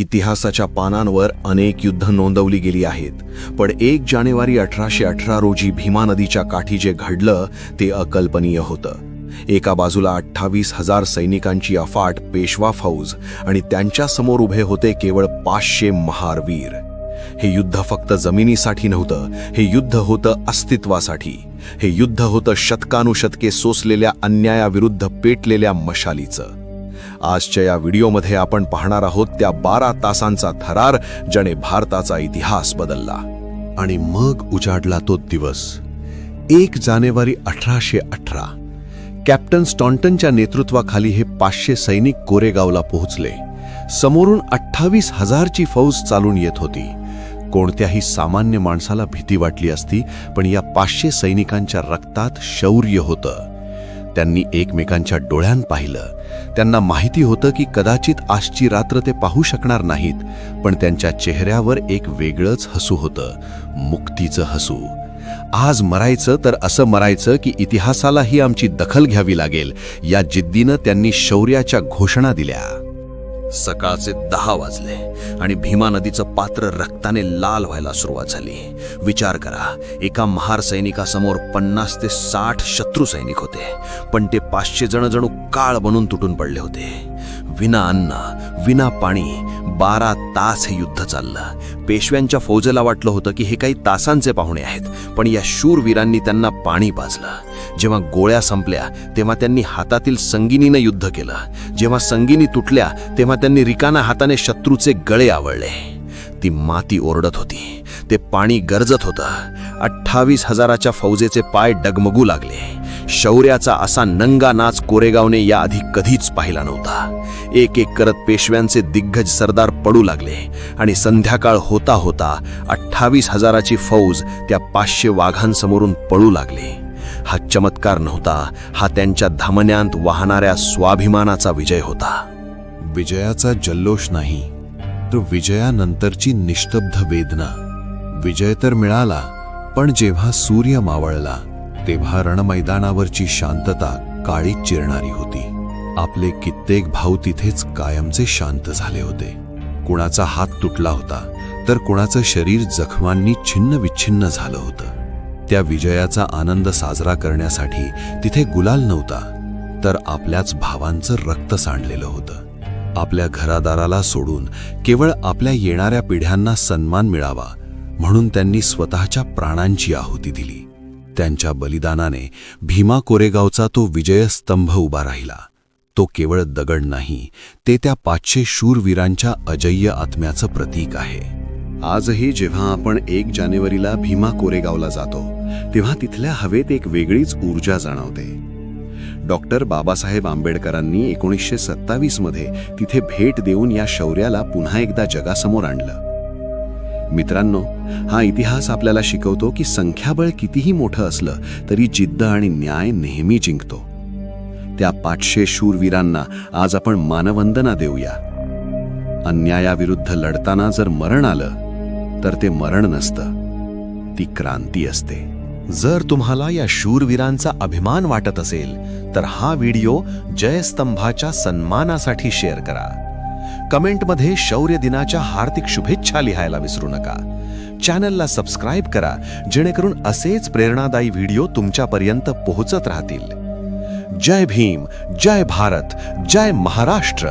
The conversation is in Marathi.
इतिहासाच्या पानांवर अनेक युद्ध नोंदवली गेली आहेत. पण एक जानेवारी अठराशे अठरा रोजी भीमा नदीच्या काठी जे घडलं ते अकल्पनीय होतं. एका बाजूला अठ्ठावीस हजार सैनिकांची अफाट पेशवा फौज आणि त्यांच्यासमोर उभे होते केवळ पाचशे महारवीर. हे युद्ध फक्त जमिनीसाठी नव्हतं हे युद्ध होतं अस्तित्वासाठी. हे युद्ध होतं शतकानुशतके सोसलेल्या अन्यायाविरुद्ध पेटलेल्या मशालीचं. आजच्या या व्हिडिओमध्ये आपण पाहणार आहोत त्या बारा तासांचा थरार ज्याने भारताचा इतिहास बदलला. आणि मग उजाडला तो दिवस. एक जानेवारी अठराशे अठरा कॅप्टन स्टॉन्टनच्या नेतृत्वाखाली हे पाचशे सैनिक कोरेगावला पोहोचले. समोरून अठ्ठावीस हजारची फौज चालून येत होती. कोणत्याही सामान्य माणसाला भीती वाटली असती पण या पाचशे सैनिकांच्या रक्तात शौर्य होतं. त्यांनी एकमेकांच्या डोळ्यान पाहिलं. त्यांना माहिती होतं की कदाचित आजची रात्र ते पाहू शकणार नाहीत पण त्यांच्या चेहऱ्यावर एक वेगळंच हसू होतं मुक्तीचं हसू. आज मरायचं तर असं मरायचं की इतिहासालाही आमची दखल घ्यावी लागेल या जिद्दीनं त्यांनी शौर्याच्या घोषणा दिल्या. सकाळचे दहा वाजले आणि भीमा नदीचं पात्र रक्ताने लाल व्हायला सुरुवात झाली. विचार करा एका महार सैनिकासमोर पन्नास ते साठ शत्रू सैनिक होते पण ते पाचशे जण जणू काळ बनून तुटून पडले होते. विना अन्न विना पाणी बारा तास हे युद्ध चाललं. पेशव्यांच्या फौजेला वाटलं होतं की हे काही तासांचे पाहुणे आहेत पण या शूरवीरांनी त्यांना पाणी पाजलं. जेव्हा गोळ्या संपल्या तेव्हा त्यांनी हातातील संगिनीनं युद्ध केलं. जेव्हा संगिनी तुटल्या तेव्हा त्यांनी रिकाना हाताने शत्रूचे गळे आवळले. ती माती ओरडत होती. ते पाणी गरजत होतं. अठ्ठावीस हजाराच्या फौजेचे पाय डगमगू लागले. शौर्याचा असा नंगा नाच कोरेगावने याआधी कधीच पाहिला नव्हता. एक एक करत पेशव्यांचे दिग्गज सरदार पडू लागले आणि संध्याकाळ होता होता अठ्ठावीस हजाराची फौज त्या पाचशे वाघांसमोरून पळू लागली. हा चमत्कार नव्हता हा त्यांच्या धामन्यांत वाहणाऱ्या स्वाभिमानाचा विजय होता. विजयाचा जल्लोष नाही तर विजयानंतरची निस्तब्ध वेदना. विजय तर मिळाला पण जेव्हा सूर्य मावळला तेव्हा रणमैदानावरची शांतता काळी चिरणारी होती. आपले कित्येक भाऊ तिथेच कायमचे शांत झाले होते. कुणाचा हात तुटला होता तर कुणाचं शरीर जखमांनी छिन्न विच्छिन्न झालं होतं. त्या विजयाचा आनंद साजरा करण्यासाठी तिथे गुलाल नव्हता तर आपल्याच भावांचं रक्त सांडलेलं होतं. आपल्या घरादाराला सोडून केवळ आपल्या येणाऱ्या पिढ्यांना सन्मान मिळावा म्हणून त्यांनी स्वतःच्या प्राणांची आहुती दिली. त्यांच्या बलिदानाने भीमा कोरेगावचा तो विजयस्तंभ उभा राहिला. तो केवळ दगड नाही ते त्या पाचशे शूरवीरांच्या अजय्य आत्म्याचं प्रतीक आहे. आजही जेव्हा आपण एक जानेवारीला भीमा कोरेगावला जातो तेव्हा तिथल्या हवेत एक वेगळीच ऊर्जा जाणवते. डॉक्टर बाबासाहेब आंबेडकरांनी एकोणीसशे सत्तावीसमध्ये तिथे भेट देऊन या शौर्याला पुन्हा एकदा जगासमोर आणलं. मित्रांनो हा इतिहास आपल्याला शिकवतो की संख्याबळ कितीही मोठं असलं तरी जिद्द आणि न्याय नेहमी जिंकतो. त्या पाचशे शूरवीरांना आज आपण मानवंदना देऊया. अन्यायाविरुद्ध लढताना जर मरण आलं तर ते मरण नसतं. ती क्रांती असते. जर तुम्हाला या शूरवीरांचा अभिमान वाटत असेल तर हा व्हिडिओ जयस्तंभाच्या सन्मानासाठी शेअर करा. कमेंटमध्ये शौर्य दिनाच्या हार्दिक शुभेच्छा लिहायला विसरू नका. चॅनलला सबस्क्राईब करा जेणेकरून असेच प्रेरणादायी व्हिडिओ तुमच्यापर्यंत पोहोचत राहतील. जय भीम जय भारत जय महाराष्ट्र.